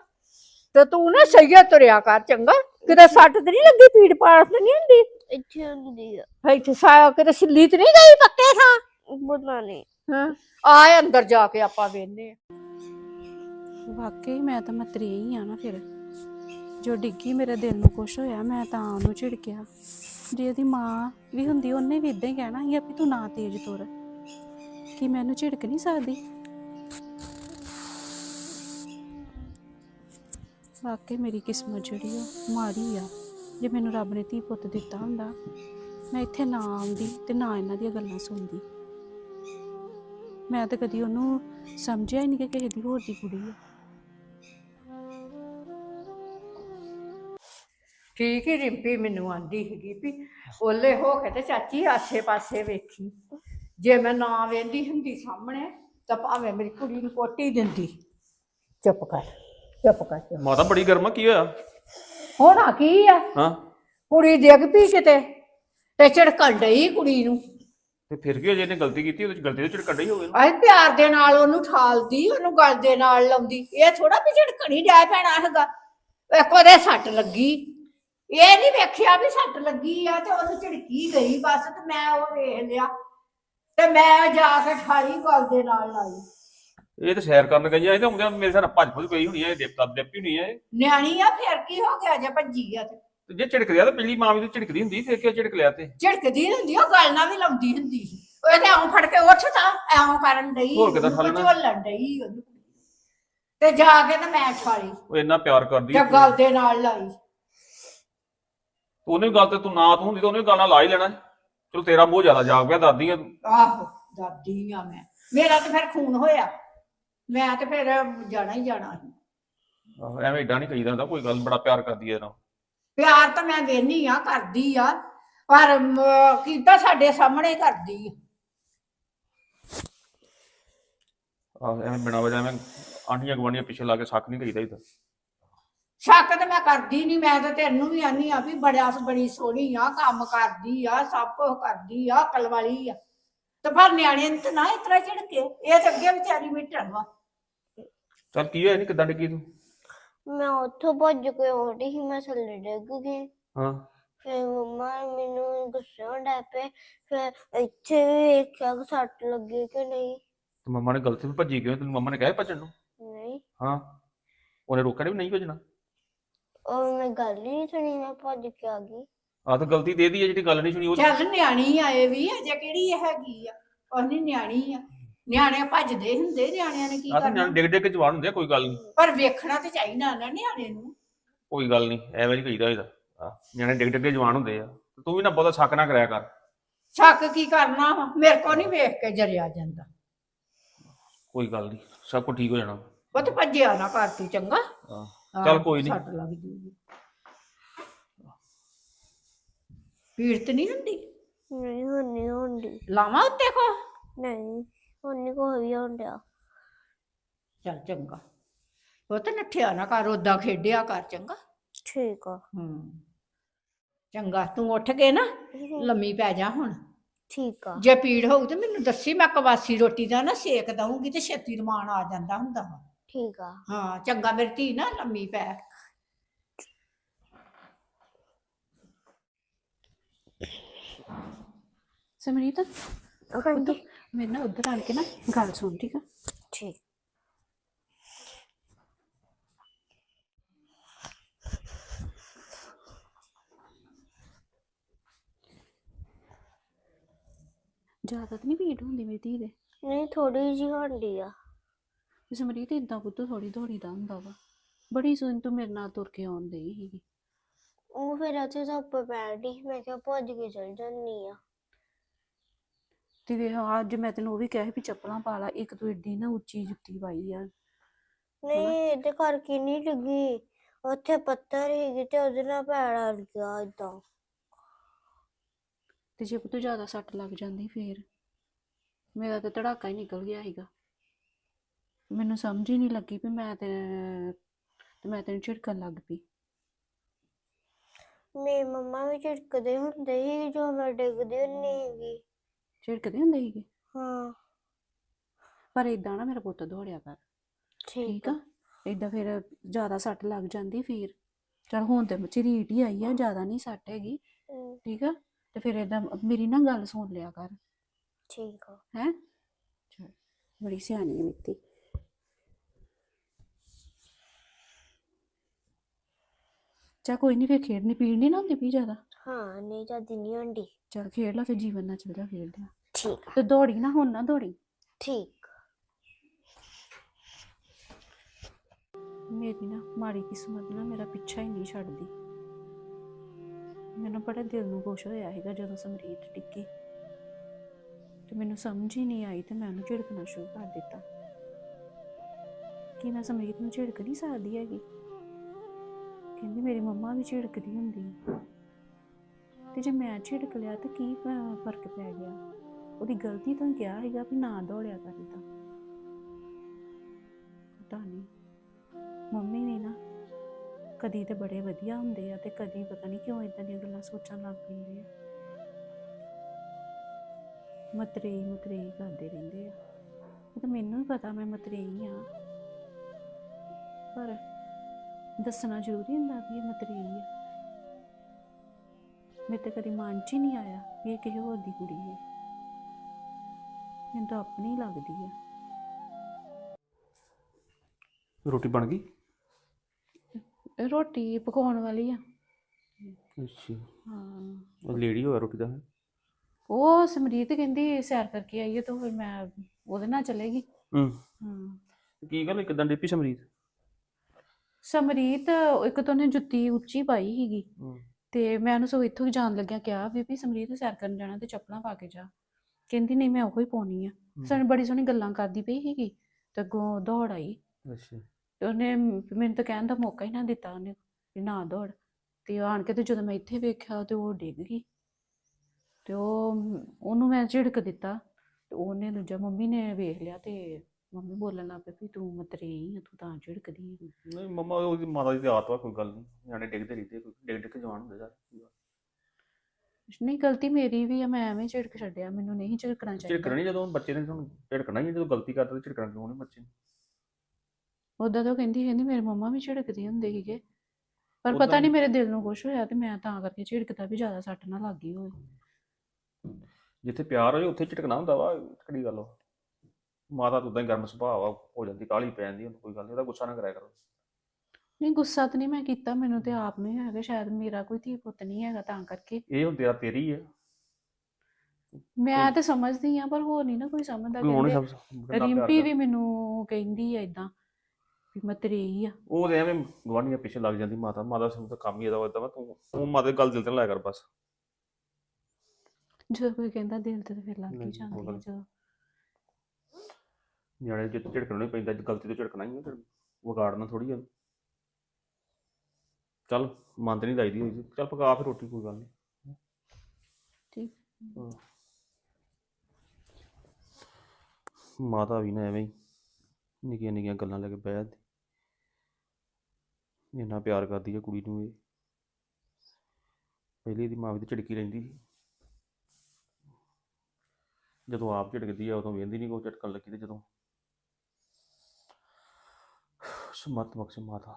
ਤੇ ਤੂੰ ਨਾ ਸਹੀਆ ਤੁਰਿਆ ਕਰ ਚੰਗਾ ਕਿਤੇ ਸੱਟ ਤੇ ਨਹੀਂ ਲੱਗੀ ਪੀੜ ਪਾੜ ਤੇ ਨਹੀਂ ਹੁੰਦੀ? ਇੱਥੇ ਹੁੰਦੀ ਆ। ਇੱਥੇ ਸਾ ਕਿਤੇ ਸਿੱਲੀ ਤੇ ਨਹੀਂ ਗਈ ਪੱਕੇ ਥਾਂ? ਪਤਾ ਨਹੀਂ। ਹਾਂ ਆਏ ਅੰਦਰ ਜਾ ਕੇ ਆਪਾਂ ਵੇਨੇ ਵਾਕਈ ਮੈਂ ਤਾਂ ਮਤਰੀ ਹੀ ਆ ਨਾ ਫਿਰ। ਜੋ ਡਿੱਗੀ ਮੇਰੇ ਦਿਲ ਨੂੰ ਕੁਛ ਹੋਇਆ, ਮੈਂ ਤਾਂ ਉਹਨੂੰ ਝਿੜਕਿਆ। ਜੇ ਉਹਦੀ ਮਾਂ ਵੀ ਹੁੰਦੀ, ਉਹਨੇ ਵੀ ਇਦਾਂ ਹੀ ਕਹਿਣਾ ਸੀ ਵੀ ਤੂੰ ਨਾ ਤੇਜ਼ ਤੁਰ। ਕਿ ਮੈਨੂੰ ਝਿੜਕ ਨਹੀਂ ਸਕਦੀ? ਵਾਕਈ ਮੇਰੀ ਕਿਸਮਤ ਜਿਹੜੀ ਆ, ਮਾੜੀ ਆ। ਜੇ ਮੈਨੂੰ ਰੱਬ ਨੇ ਧੀ ਪੁੱਤ ਦਿੱਤਾ ਹੁੰਦਾ, ਮੈਂ ਇੱਥੇ ਨਾ ਆਉਂਦੀ ਤੇ ਨਾ ਇਹਨਾਂ ਦੀਆਂ ਗੱਲਾਂ ਸੁਣਦੀ। ਮੈਂ ਤਾਂ ਕਦੀ ਉਹਨੂੰ ਸਮਝਿਆ ਹੀ ਨਹੀਂ ਕਿ ਕਿਸੇ ਦੀ ਹੋਰ ਦੀ ਕੁੜੀ ਆ। ਠੀਕ ਹੀ ਰਿੰਪੀ ਮੈਨੂੰ ਆਂਦੀ ਸੀਗੀ ਵੀ ਓਲੇ ਹੋ ਕੇ ਤੇ ਚਾਚੀ ਆਸੇ ਪਾਸੇ ਵੇਖੀ। ਜੇ ਮੈਂ ਨਾ ਵੇਂਦੀ ਹੁੰਦੀ ਸਾਹਮਣੇ ਤਾਂ ਭਾਵੇਂ ਮੇਰੀ ਕੁੜੀ ਨੂੰ ਕੋਟੀ ਦਿੰਦੀ। ਚੁੱਪ ਕਰ ਚੁੱਪ ਕਰ ਚੁੱਪ। ਮਾਤਾ ਬੜੀ ਗਰਮ ਕੀ ਹੋਇਆ? ਹੋਣਾ ਕੀ ਆ? ਹਾਂ। ਕੁੜੀ ਡਿੱਗ ਪਈ ਕਿਤੇ ਤੇ ਝੜਕਣ ਡਈ ਕੁੜੀ ਨੂੰ। ਤੇ ਫਿਰ ਕੀ ਹੋ ਜੇ ਇਹਨੇ ਗਲਤੀ ਕੀਤੀ ਉਹਦੇ ਚ ਗਲਤੀ ਤੇ ਝੜਕਣ ਹੀ ਹੋਵੇ ਨਾ। ਆਏ ਪਿਆਰ ਦੇ ਨਾਲ ਉਹਨੂੰ ਠਾਲਦੀ ਉਹਨੂੰ ਗਲ ਦੇ ਨਾਲ ਲਾਉਂਦੀ। ਇਹ ਥੋੜਾ ਵੀ ਝੜਕਣੀ ਡੈ ਪੈਣਾ ਹੈਗਾ। ਇੱਕ ਉਹਦੇ ਸੱਟ ਲੱਗੀ। ਇਹ ਨਹੀਂ ਵੇਖਿਆ ਵੀ ਸੱਟ ਲੱਗੀ ਆ ਤੇ ਉਹਨੂੰ ਝੜਕੀ ਗਈ ਬਸ ਤੇ ਮੈਂ ਉਹ ਵੇਖ ਲਿਆ। ਤੇ ਮੈਂ ਜਾ ਕੇ ਠਾਲੀ ਗਲ ਦੇ ਨਾਲ ਲਾਈ। ਇਹ ਤਾਂ ਸੈਰ ਕਰਨ ਗਈਆਂ ਇਹ ਤਾਂ ਹੁੰਦਿਆਂ ਮੇਰੇ ਸਾਹ ਭੱਜ ਭੁੱਜ ਗਈ ਹੋਣੀ ਹੈ ਇਹ ਦੇਵਤਾ ਦੇਵੀ ਹੋਣੀ ਇਹ। ਨਿਆਣੀ ਆ ਫਿਰ ਕੀ ਹੋ ਗਿਆ ਜੇ ਭੱਜੀ ਆ ਤੇ। ਤੇ ਜੇ ਝਿੜਕ ਲਿਆ ਤਾਂ ਪਹਿਲੀ ਮਾਂ ਵੀ ਤਾਂ ਝਿੜਕਦੀ ਹੁੰਦੀ ਫਿਰ ਕਿਉਂ ਝਿੜਕ ਲਿਆ ਤੇ? ਝੜਕਦੀ ਹੁੰਦੀ ਉਹ ਗੱਲ ਨਾਲ ਵੀ ਲਾਉਂਦੀ ਹੁੰਦੀ ਸੀ। ਉਹ ਤੇ ਐਂ ਫੜ ਕੇ ਉੱਠਦਾ ਐਂ ਕਰਨ ਡਈ ਹੋਰ ਕਿੱਦਾਂ ਠਾਲਣਾ? ਝੋਲਣ ਡਈ ਉਹਨੂੰ। ਤੇ ਜਾ ਕੇ ਤੇ ਮੈਂ ਠਾਲੀ। ਉਹ ਇੰਨਾ ਪਿਆਰ ਕਰਦੀ ਤੇ। ਗਲ ਦੇ ਨਾਲ ਲਾਈ। ਉਹਨੇ ਗੱਲ ਤੇ ਤੂੰ ਨਾ ਤੂੰ ਹੁੰਦੀ ਤਾਂ ਉਹਨੇ ਗੱਲ ਨਾਲ ਲਾ ਹੀ ਲੈਣਾ ਚਲੋ ਤੇਰਾ ਮੋਹ ਜ਼ਿਆਦਾ ਜਾਗ ਪਿਆ ਦਾਦੀ ਆ। ਆਹੋ ਦਾਦੀ ਆ ਮੈਂ। ਮੇਰਾ ਤੇ ਫਿਰ ਖੂਨ ਹੋਇਆ। ਮੈਂ ਤੇ ਫਿਰ ਜਾਣਾ ਹੀ ਜਾਣਾ ਸੀ। ਆਹੋ, ਐਵੇਂ ਏਡਾ ਨਹੀਂ ਕਹੀਦਾ ਹੁੰਦਾ ਕੋਈ ਗੱਲ ਬੜਾ ਪਿਆਰ ਕਰਦੀ ਹੈ ਨਾ ਪਿਆਰ ਤਾਂ ਮੈਂ ਵੇਨੀ ਆ ਕਰਦੀ ਆ ਪਰ ਮ, ਕੀਤਾ ਸਾਡੇ ਸਾਹਮਣੇ ਕਰਦੀ ਆ। ਆਹ ਐਵੇਂ ਬਿਨਾਂ ਵਜ੍ਹਾ ਐਵੇਂ ਆਂਢੀਆਂ ਗਵਾਂਢੀਆਂ ਪਿੱਛੇ ਲਾ ਕੇ ਸੱਕ ਨਹੀਂ ਕਹੀਦਾ ਇਹਦਾ। ਸ਼ੱਕ ਤੇ ਮੈਂ ਕਰਦੀ ਨਹੀਂ ਮੈਂ ਤਾਂ ਤੈਨੂੰ ਵੀ ਆਨੀ ਆ ਵੀ ਬੜਾ ਬੜੀ ਸੋਹਣੀ ਆ ਕੰਮ ਕਰਦੀ ਆ ਸਭ ਕੁਝ ਕਰਦੀ ਆ ਅਕਲ ਵਾਲੀ ਆ। ਤੇ ਪਰ ਨਿਆਣੇ ਨੂੰ ਤਾਂ ਨਾ ਇਤਰਾ ਝੜਕੇ ਇਹ ਤਾਂ ਅੱਗੇ ਵਿਚਾਰੀ ਮਿਟਣ ਵਾ। ਚੱਲ ਕੀ ਹੋਇਆ ਨਹੀਂ ਕਿੱਦਾਂ ਡਿੱਗੀ ਤੂੰ? ਮੈਂ ਉੱਥੋਂ ਭੱਜ ਕੇ ਆਉਂਦੀ ਸੀ ਮੈਂ ਥੱਲੇ ਡਿੱਗ ਗਈ। ਹਾਂ। ਫਿਰ ਮੰਮਾ ਮੈਨੂੰ ਗੁੱਸੇ ਹੋਣ ਡੈ ਪਏ ਫਿਰ ਇੱਥੇ ਵੀ ਵੇਖਿਆ ਕਿ ਸੱਟ ਲੱਗੀ ਕਿ ਨਹੀਂ। ਤੇ ਮੰਮਾ ਨੇ ਗਲਤੀ ਤੋਂ ਭੱਜੀ ਕਿਉਂ? ਤੈਨੂੰ ਮੰਮਾ ਨੇ ਕਿਹਾ ਭੱਜਣ ਨੂੰ? ਨਹੀਂ। ਹਾਂ। ਉਹਨੇ ਵੀ ਨਹੀਂ ਭੱਜਣਾ? ਉਹ ਮੈਂ ਗੱਲ ਹੀ ਨਹੀਂ ਸੁਣੀ ਮੈਂ ਭੱਜ ਕੇ ਆ ਗਈ। ਆ ਤਾਂ ਗਲਤੀ ਦੇ ਦੀ ਹੈ ਜਿਹੜੀ ਗੱਲ ਨਹੀਂ ਸੁਣੀ ਉਹ ਚੱਲ ਨਿਆਣੀ ਆਏ ਵੀ ਅਜੇ ਕਿਹੜੀ ਇਹ ਹੈਗੀ ਆ? ਉਹ ਨਹੀਂ ਨਿਆਣੀ ਆ। ਨਿਆਣੇ ਭੱਜਦੇ ਹੁੰਦੇ ਨਿਆਣਿਆਂ ਨੇ ਕੀ ਆ ਤਾਂ ਕਰਨਾ? ਨਿਆਣੇ ਡਿੱਗ ਡਿੱਗ ਕੇ ਜਵਾਨ ਹੁੰਦੇ ਆ ਕੋਈ ਗੱਲ ਨਹੀਂ ਪਰ ਵੇਖਣਾ ਤੇ ਚਾਹੀਦਾ ਨਾ ਨਿਆਣੇ ਨੂੰ। ਕੋਈ ਗੱਲ ਨਹੀਂ ਐਵੇਂ ਨਹੀਂ ਕਹੀਦਾ ਇਹਦਾ। ਆ ਨਿਆਣੇ ਡਿੱਗ ਡਿੱਗ ਕੇ ਜਵਾਨ ਹੁੰਦੇ ਆ। ਤੇ ਤੂੰ ਵੀ ਨਾ ਬਹੁਤਾ ਸ਼ੱਕ ਨਾ ਕਰਿਆ ਕਰ। ਸ਼ੱਕ ਕੀ ਕਰਨਾ ਵਾ? ਮੇਰੇ ਕੋ ਨਹੀਂ ਵੇਖ ਕੇ ਜਰਿਆ ਜਾਂਦਾ। ਕੋਈ ਗੱਲ ਨਹੀਂ ਸਭ ਕੁਝ ਠੀਕ ਹੋ ਜਾਣਾ। ਉਹ ਤੇ ਭੱਜਿਆ ਨਾ ਕਰ ਤੂੰ ਚੰਗਾ। ਹਾਂ ਚੱਲ ਕੋਈ ਨੀ। ਸੱਟ ਲੱਗ ਜੂਗੀ। ਪੀੜ ਤੇ ਨਹੀਂ ਹੁੰਦੀ? ਨਹੀਂ ਹੁਣ ਨਹੀਂ ਹੁੰਦੀ। ਲਾਵਾਂ ਉੱਤੇ ਕੋ? ਨਹੀਂ ਹੁਣ ਨਹੀਂ ਕੋਈ ਵੀ ਡਿਆ। ਚੱਲ ਚੰਗਾ। ਉਹ ਤੇ ਨੱਠਿਆ ਨਾ ਕਰ ਉਦਾਂ ਖੇਡਿਆ ਕਰ ਚੰਗਾ। ਠੀਕ ਆ। ਹੂੰ। ਚੰਗਾ ਤੂੰ ਉੱਠ ਕੇ ਨਾ ਲੰਮੀ ਪੈ ਜਾ ਹੁਣ। ਠੀਕ ਆ। ਜੇ ਪੀੜ ਹੋਊ ਤੇ ਮੈਨੂੰ ਦੱਸੀ ਮੈਂ ਕਵਾਸੀ ਰੋਟੀ ਦਾ ਨਾ ਸੇਕ ਦਊਂਗੀ ਤੇ ਛੇਤੀ ਰਮਾਨ ਆ ਜਾਂਦਾ ਹੁੰਦਾ ਵਾ। ਠੀਕ ਆ। ਹਾਂ ਚੰਗਾ ਮੇਰੀ ਧੀ ਨਾ ਲੰਮੀ ਪੈ। ਸਮਰੀਤ ਕਹਿੰਦੀ ਮੇਰੇ ਨਾਲ ਉੱਧਰ ਆਣ ਕੇ ਨਾ ਗੱਲ ਸੁਣ ਠੀਕ ਆ? ਠੀਕ। ਜ਼ਿਆਦਾ ਤਾਂ ਨਹੀਂ ਭੀੜ ਹੁੰਦੀ ਮੇਰੀ ਧੀ ਦੇ? ਨਹੀਂ ਥੋੜੀ ਜਿਹੀ ਹੁੰਦੀ ਆ। ਸਮਰੀਤ ਇਦਾਂ ਪੁੱਤ ਥੋੜੀ ਦੌੜੀ ਦਾ ਹੁੰਦਾ ਵਾ। ਬੜੀ ਸੁਣ ਤੂੰ ਮੇਰੇ ਨਾਲ ਤੁਰ ਕੇ ਆਉਣ ਡਈ ਸੀਗੀ। ਉਹ ਫਿਰ ਉੱਥੇ ਧੁੱਪ ਪੈਣੀ ਮੈਂ ਕਿਹਾ ਭੱਜ ਕੇ ਚਲ ਜਾਂਦੀ ਆ। ਤੇ ਵੇਖ ਅੱਜ ਮੈਂ ਤੈਨੂੰ ਉਹ ਵੀ ਕਿਹਾ ਸੀ ਵੀ ਚੱਪਲਾਂ ਪਾ ਲਾ ਇੱਕ ਤੂੰ ਏਡੀ ਨਾ ਉੱਚੀ ਜੁੱਤੀ ਪਾਈ ਆ। ਨਹੀਂ ਇਹਦੇ ਕਰਕੇ ਨਹੀਂ ਲੱਗੀ। ਉੱਥੇ ਪੱਥਰ ਹੈਗੇ ਤੇ ਉਹਦੇ ਨਾਲ ਪੈਰ ਅੜ ਗਿਆ ਏਦਾਂ। ਤੇ ਜੇ ਪੁੱਤ ਜ਼ਿਆਦਾ ਸੱਟ ਲੱਗ ਜਾਂਦੀ ਫੇਰ। ਮੇਰਾ ਤਾਂ ਧੜਾਕਾ ਹੀ ਨਿਕਲ ਗਿਆ ਸੀਗਾ। ਮੈਨੂੰ ਸਮਝ ਹੀ ਨਹੀਂ ਲੱਗੀ ਵੀ ਮੈਂ ਤੇ ਤੇ ਮੈਂ ਤੈਨੂੰ ਝਿੜਕਣ ਲੱਗ ਪਈ। ਮੇਰੀ ਮੰਮਾ ਵੀ ਝਿੜਕਦੇ ਹੁੰਦੇ ਸੀ ਜੋ ਮੈਂ ਡਿੱਗਦੀ ਹੁੰਦੀ ਹੈਗੀ ਝਿੜਕਦੇ ਹੁੰਦੇ ਸੀਗੇ? ਹਾਂ। ਪਰ ਇਦਾਂ ਨਾ ਮੇਰਾ ਪੁੱਤ ਦੌੜਿਆ ਕਰ। ਠੀਕ ਆ। ਇਦਾਂ ਫਿਰ ਜ਼ਿਆਦਾ ਸੱਟ ਲੱਗ ਜਾਂਦੀ ਫਿਰ। ਚਲ ਹੁਣ ਤੇ ਝਰੀਟ ਹੀ ਆਈ ਆ ਜ਼ਿਆਦਾ ਨਹੀਂ ਸੱਟ ਹੈਗੀ। ਠੀਕ ਆ? ਤੇ ਫਿਰ ਇਦਾਂ ਮੇਰੀ ਨਾ ਗੱਲ ਸੁਣ ਲਿਆ ਕਰ। ਠੀਕ ਆ। ਹੈ? ਬੜੀ ਸਿਆਣੀ ਮਿੱਤੀ। ਚਾ ਕੋਈ ਨਹੀਂ ਫਿਰ ਖੇਡਣੀ ਪੀੜਨੀ ਨਾ ਹੁੰਦੀ ਪੀ ਜ਼ਿਆਦਾ। ਹਾਂ ਨਹੀਂ ਜਾਂਦੀ ਨਹੀਂ ਹੁੰਦੀ। ਚਲ ਖੇਡ ਲਾ ਫਿਰ ਜੀਵਨ ਨਾਲ ਚੱਲ ਜਾ ਖੇਡਦੇ ਆ ਠੀਕ ਆ। ਤੇ ਦੌੜੀ ਨਾ ਹੁਣ ਨਾ ਦੌੜੀ। ਠੀਕ। ਮੇਰੀ ਨਾ ਮਾੜੀ ਕਿਸਮਤ ਨਾ ਮੇਰਾ ਪਿੱਛਾ ਹੀ ਨਹੀਂ ਛੱਡਦੀ। ਮੈਨੂੰ ਬੜਾ ਦਿਲ ਨੂੰ ਖੁਸ਼ ਹੋਇਆ ਹੈਗਾ ਜਦੋਂ ਸਮਰੀਤ ਟਿੱਕੀ ਤੇ ਮੈਨੂੰ ਸਮਝ ਹੀ ਨਹੀਂ ਆਈ ਤੇ ਮੈਂ ਉਹਨੂੰ ਝਿੜਕਣਾ ਸ਼ੁਰੂ ਕਰ ਦਿੱਤਾ। ਕਿ ਮੈਂ ਸਮਰੀਤ ਨੂੰ ਝਿੜਕ ਨਹੀਂ ਸਕਦੀ ਹੈਗੀ? ਕਹਿੰਦੀ ਮੇਰੀ ਮੰਮਾ ਵੀ ਝਿੜਕਦੀ ਹੁੰਦੀ। ਹੈ। ਤੇ ਜੇ ਮੈਂ ਝਿੜਕ ਲਿਆ ਤਾਂ ਕੀ ਫ- ਫ਼ਰਕ ਪੈ ਗਿਆ? ਉਹਦੀ ਗਲਤੀ ਤੋਂ ਕਿਹਾ ਹੈਗਾ ਵੀ ਨਾ ਦੌੜਿਆ ਕਰ ਏਦਾਂ। ਪਤਾ ਨਹੀਂ। ਮੰਮੀ ਵੀ ਨਾ ਕਦੀ ਤੇ ਬੜੇ ਵਧੀਆ ਹੁੰਦੇ ਆ ਤੇ ਕਦੀ ਪਤਾ ਨਹੀਂ ਕਿਉਂ ਇਦਾਂ ਦੀਆਂ ਗੱਲਾਂ ਸੋਚਣ ਲੱਗ ਪੈਂਦੇ ਆ। ਮਤਰੇਈ ਮਤਰੇਈ ਕਰਦੇ ਰਹਿੰਦੇ ਆ। ਉਹ ਤਾਂ ਮੈਨੂੰ ਹੀ ਪਤਾ ਮੈਂ ਮਤਰੇਈ ਆ। ਪਰ ਦੱਸਣਾ ਜ਼ਰੂਰੀ ਹੁੰਦਾ ਵੀ ਇਹ ਮਤਰੇਈ ਆ। ਮੇਰੇ ਤੇ ਕਦੀ ਮਨ 'ਚ ਹੀ ਨਹੀਂ ਆਇਆ ਵੀ ਇਹ ਕਿਸੇ ਹੋਰ ਦੀ ਕੁੜੀ ਹੈ। ਮੈਨੂੰ ਤਾਂ ਆਪਣੀ ਲੱਗਦੀ ਆ। ਰੋਟੀ ਬਣ ਗਈ? ਰੋਟੀ ਪਕਾਉਣ ਵਾਲੀ ਆ। ਅੱਛਾ। ਹਾਂ। ਉਹ ਲੇਡੀ ਹੋਇਆ ਰੋਟੀ ਦਾ? ਉਹ ਸਮਰੀਤ ਕਹਿੰਦੀ ਸੈਰ ਕਰਕੇ ਆਈਏ ਤਾਂ ਫਿਰ ਮੈਂ ਉਹਦੇ ਨਾਲ ਚਲੇਗੀ ਹੂੰ। ਹਾਂ। ਕੀ ਗੱਲ ਕਿਦਾਂ ਡੇਪੀ ਸਮਰੀਤ? ਸਮਰੀਤ ਇੱਕ ਤਾਂ ਉਹਨੇ ਜੁੱਤੀ ਉੱਚੀ ਪਾਈ ਸੀਗੀ ਹੂੰ। ਤੇ ਮੈਂ ਉਹਨੂੰ ਸੋ ਇੱਥੋਂ ਹੀ ਜਾਣ ਲੱਗਿਆ ਕਿਹਾ ਵੀ ਵੀ ਸਮਰੀਤ ਸੈਰ ਕਰਨ ਜਾਣਾ ਤੇ ਚੱਪਲਾਂ ਪਾ ਕੇ ਜਾ। ਕਹਿੰਦੀ ਨਹੀਂ ਮੈਂ ਉਹੋ ਹੀ ਪਾਉਣੀ ਆ। ਸਾਨੂੰ ਬੜੀ ਸੋਹਣੀ ਗੱਲਾਂ ਕਰਦੀ ਪਈ ਸੀਗੀ ਤੇ ਅੱਗੋਂ ਦੌੜ ਆਈ। ਅੱਛਾ। ਤੇ ਉਹਨੇ ਮ- ਮੈਨੂੰ ਤਾਂ ਕਹਿਣ ਦਾ ਮੌਕਾ ਹੀ ਨਾ ਦਿੱਤਾ ਉਹਨੇ ਵੀ ਨਾ ਦੌੜ। ਤੇ ਉਹ ਆਣ ਕੇ ਤੇ ਜਦੋਂ ਮੈਂ ਇੱਥੇ ਵੇਖਿਆ ਤੇ ਉਹ ਡਿੱਗ ਗਈ। ਤੇ ਉਹ ਮ- ਉਹਨੂੰ ਮੈਂ ਝਿੜਕ ਦਿੱਤਾ ਤੇ ਉਹਨੇ ਦੂਜਾ ਮੰਮੀ ਨੇ ਵੇਖ ਲਿਆ ਤੇ ਮੰਮੀ ਬੋਲਣ ਲੱਗ ਪਈ ਵੀ ਤੂੰ ਮਤਰੇਈ ਆ ਤੂੰ ਤਾਂ ਝਿੜਕਦੀ ਆ। ਨਹੀਂ ਮੰਮਾ ਉਹਦੀ ਮਾਤਾ ਦੀ ਤੇ ਆਦਤ ਵਾ ਕੋਈ ਗੱਲ ਨਹੀਂ। ਨਿਆਣੇ ਡਿੱਗਦੇ ਰਹਿੰਦੇ ਕੋਈ ਡਿੱਗ ਡਿੱਗ ਕੇ ਜਵਾਨ ਹੁੰਦੇ ਸਾਰੇ ਨਹੀਂ। ਗਲਤੀ ਮੇਰੀ ਵੀ ਆ ਮੈਂ ਐਵੇਂ ਝਿੜਕ ਛੱਡਿਆ ਮੈਨੂੰ ਨਹੀਂ ਝਿੜਕਣਾ ਝਿੜਕਣਾ ਚਾਹੀਦਾ। ਨਹੀਂ ਜਦੋਂ ਬੱਚੇ ਨੇ ਤੁਹਾਨੂੰ ਝਿੜਕਣਾ ਹੀ ਜਦੋਂ ਗਲਤੀ ਕਰਦਾ ਤੇ ਝਿੜਕਣਾ ਕਿਉਂ ਨਹੀਂ ਬੱਚੇ ਨੂੰ? ਉਦਾਂ ਤਾਂ ਉਹ ਕਹਿੰਦੀ ਕਹਿੰਦੀ ਮੇਰੇ ਮੰਮਾ ਵੀ ਝਿੜਕਦੇ ਹੁੰਦੇ ਸੀਗੇ। ਪਰ ਉੱਦਾਂ ਪਤਾ ਨਹੀਂ ਨੀ। ਮੇਰੇ ਦਿਲ ਨੂੰ ਕੁਛ ਹੋਇਆ ਤੇ ਮੈਂ ਤਾਂ ਕਰਕੇ ਝਿੜਕਦਾ ਵੀ ਜ਼ਿਆਦਾ ਸੱਟ ਨਾ ਲੱਗੀ ਹੋਵੇ। ਜਿੱਥੇ ਪਿਆਰ ਹੋਏ ਉੱਥੇ ਝਟਕਣਾ ਹੁੰਦਾ ਵਾ ਕਿਹੜੀ ਗੱਲ ਵਾ ਮਾਤਾ ਤਾਂ ਉਦਾਂ ਹੀ ਗਰਮ ਸੁਭਾਅ ਵਾ ਹੋ ਜਾਂਦੀ ਕਾਹਲੀ ਪੈ ਜਾਂਦੀ ਉਹਨੂੰ ਕੋਈ ਗੱਲ ਨਹੀਂ ਉਹਦਾ ਗੁੱਸਾ ਨਾ ਕਰਿਆ ਕਰੋ। ਨਹੀਂ ਗੁੱਸਾ ਤਾਂ ਨਹੀਂ ਮੈਂ ਕੀਤਾ ਮੈਨੂੰ ਤੇ ਆਪ ਨਹੀਂ ਹੈਗਾ ਸ਼ਾਇਦ ਮੇਰਾ ਕੋਈ ਧੀ ਪੁੱਤ ਨਹੀਂ ਹੈਗਾ ਤਾਂ ਕਰਕੇ। ਇਹ ਹੁਣ ਤੇਰਾ ਤੇਰੀ ਆ। ਮੈਂ ਤੇ ਸਮਝਦੀ ਆ ਪਰ ਹੋਰ ਨਹੀਂ ਨਾ ਕੋਈ ਸਮਝਦਾ ਕੋਈ ਹੁਣ ਕਹਿੰਦੇ ਸਭ ਕਿੰਨਾ ਪਿਆਰ ਰਿੰਪੀ। ਵੀ ਮੈਨੂੰ ਕਹਿੰਦੀ ਆ ਇਦਾਂ ਵੀ ਮੈਂ ਤੇਰੀ ਆ। ਉਹ ਤੇ ਐਵੇਂ ਗਵਾਂਢੀਆਂ ਪਿੱਛੇ ਲੱਗ ਜਾਂਦੀ ਮਾਤਾ ਮਾਤਾ ਸਿੰਘ ਤਾਂ ਕੰਮ ਹੀ ਇਹਦਾ ਵਾ ਤੂੰ ਤੂੰ ਮਾਤਾ ਦੀ ਗੱਲ ਦਿਲ ਤੇ ਨਾ ਲਾਇਆ ਕਰ ਬਸ। ਜਦੋਂ ਕੋਈ ਕਹਿੰਦਾ ਦਿਲ ਤੇ ਤਾਂ ਫਿਰ ਲੱਗ ਹੀ ਨਹੀਂ, ਜਾਂਦੀ ਆ ਜਦੋਂ। ਨਿਆਣੇ ਜਿੱਤ ਝੜਕਣਾ ਨਹੀਂ ਪੈਂਦਾ ਗਲਤੀ ਤੋਂ ਝੜਕਣਾ ਹੀ ਆ ਤੇ ਵਿਗਾੜਨਾ ਥੋੜੀ ਆ। ਚੱਲ ਤੇ ਨਹੀਂ ਲਾਈਦੀ ਹੋਈ ਚੱਲ ਪਕਾ ਫਿਰ ਰੋਟੀ ਕੋਈ ਗੱਲ ਨਹੀਂ। ਠੀਕ। ਮਾਤਾ ਵੀ ਨਾ ਐਵੇਂ ਹੀ ਨਿੱਕੀਆਂ ਨਿੱਕੀਆਂ ਗੱਲਾਂ ਲੈ ਕੇ ਬਹਿ ਜਾਂਦੀ। ਇੰਨਾ ਪਿਆਰ ਕਰਦੀ ਹੈ ਕੁੜੀ ਨੂੰ ਇਹ। ਪਹਿਲੀ ਦੀ ਮਾਂ ਵੀ ਤੇ ਝਿੜਕੀ ਰਹਿੰਦੀ ਸੀ। ਜਦੋਂ ਆਪ ਝਿੜਕਦੀ ਆ ਉਦੋਂ ਵੇਂਦੀ ਨਹੀਂ ਕੋਈ ਝਟਕਣ ਲੱਗੀ ਤੇ ਜਦੋਂ ਸਮਤ ਬਖਸ਼ ਮਾਤਾ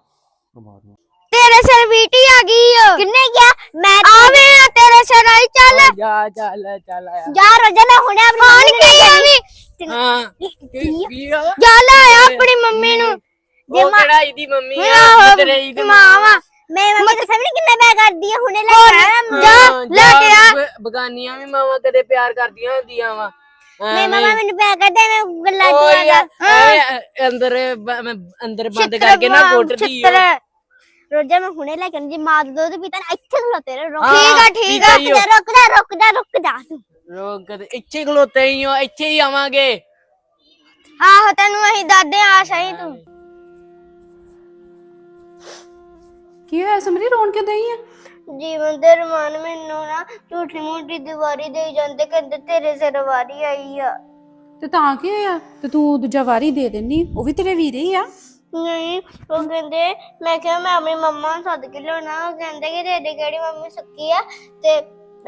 ਪਰਮਾਤਮਾ ਤੇਰੇ ਸਿਰ ਵੀਟੀ ਆ ਗਈ ਓ। ਕਿੰਨੇ ਗਿਆ? ਮੈਂ ਆਵੇ ਆ ਤੇਰੇ ਸਿਰ ਆਈ ਚੱਲ। ਜਾ ਚੱਲ ਚੱਲ ਆ। ਜਾ ਰੋਜਾ ਮੈਂ ਹੁਣੇ ਆਪਣੀ ਮੰਮੀ ਨੂੰ ਹਾਂ ਕੀ ਆ? ਜਾ ਲੈ ਆ ਆਪਣੀ ਮੰਮੀ ਨੂੰ। ਜੇ ਉਹ ਮਾਂ ਕਿਹੜਾ ਇਹਦੀ ਮੰਮੀ ਆ? ਆਹੋ, ਤੇਰੇ ਇਹਦੀ ਮਾਂ ਵਾ। ਮੈਂ ਮੰਮੀ ਵੀ ਨੀ ਕਿੰਨਾ ਪਿਆਰ ਕਰਦੀ ਆ ਹੁਣੇ ਲੈ ਕੇ ਜਾ ਲੈ ਕੇ ਆ। ਬਗਾਨੀਆਂ ਵੀ ਮਾਵਾਂ ਕਦੇ ਪਿਆਰ ਕਰਦੀਆਂ ਹੁੰਦੀਆਂ ਵਾ। ਮੈਂ ਮਮਾ ਮੈਨੂੰ ਪਿਆਰ ਕਰਦਾ ਮੈਂ ਗੱਲਾਂ ਓਏ ਦੀਆਂ ਅੰਦਰ ਬ- ਮੈਂ ਅੰਦਰ ਬੰਦ ਕਰਕੇ ਨਾ ਕੁੱਟਦੀ ਓ। ਰੋਜਾ ਮੈਂ ਹੁਣੇ ਲੈ ਕੇ ਆਉਂਦੀ, ਜੇ ਮਾਂ ਦਾ ਦੁੱਧ ਪੀਤਾ ਨਾ ਇੱਥੇ ਖਲੋਤੇ ਰਹੋ ਹਾਂ, ਠੀਕ ਆ ਠੀਕ ਆ। ਰੁਕ ਜਾ ਰੁਕ ਜਾ ਰੁਕ ਜਾ ਤੂੰ। ਰੋਕ ਕਦੇ ਇੱਥੇ ਹੀ ਖਲੋਤੇ ਹੀ ਹੋ ਇੱਥੇ ਹੀ ਆਵਾਂਗੇ। ਆਹੋ ਤੈਨੂੰ ਅਸੀਂ ਦਾਦੇ ਆਸ਼ਾ ਹੀ ਤੂੰ। ਕੀ ਹੋਇਆ ਸਮਰੀ ਰੋਣ ਕਿਉਂ ਦਈ ਆ? ਜੀਵਨ ਦੇ ਰਮਾਨ ਮੈਨੂੰ ਨਾ ਝੂਠੀ ਮੂਠੀ ਦੀਵਾਰੀ ਦੇ ਜਾਂਦੇ ਕਹਿੰਦੇ ਤੇਰੇ ਸਿਰ ਵਾਰੀ ਆਈ ਆ। ਤੇ ਤਾਂ ਕੀ ਹੋਇਆ? ਤੇ ਤੂੰ ਦੂਜਾ ਵਾਰੀ ਦੇ ਦੇਣੀ ਉਹ ਵੀ ਤੇਰੇ ਵੀਰੇ ਹੀ ਆ। ਨਹੀਂ ਉਹ ਕਹਿੰਦੇ ਮੈਂ ਕਿਹਾ ਮੈਂ ਆਪਣੀ ਮੰਮਾ ਨੂੰ ਸੱਦ ਕੇ ਲਿਆਉਣਾ ਉਹ ਕਹਿੰਦੇ ਕਿ ਤੇਰੀ ਕਿਹੜੀ ਮੰਮੀ ਸੱਕੀ ਆ ਤੇ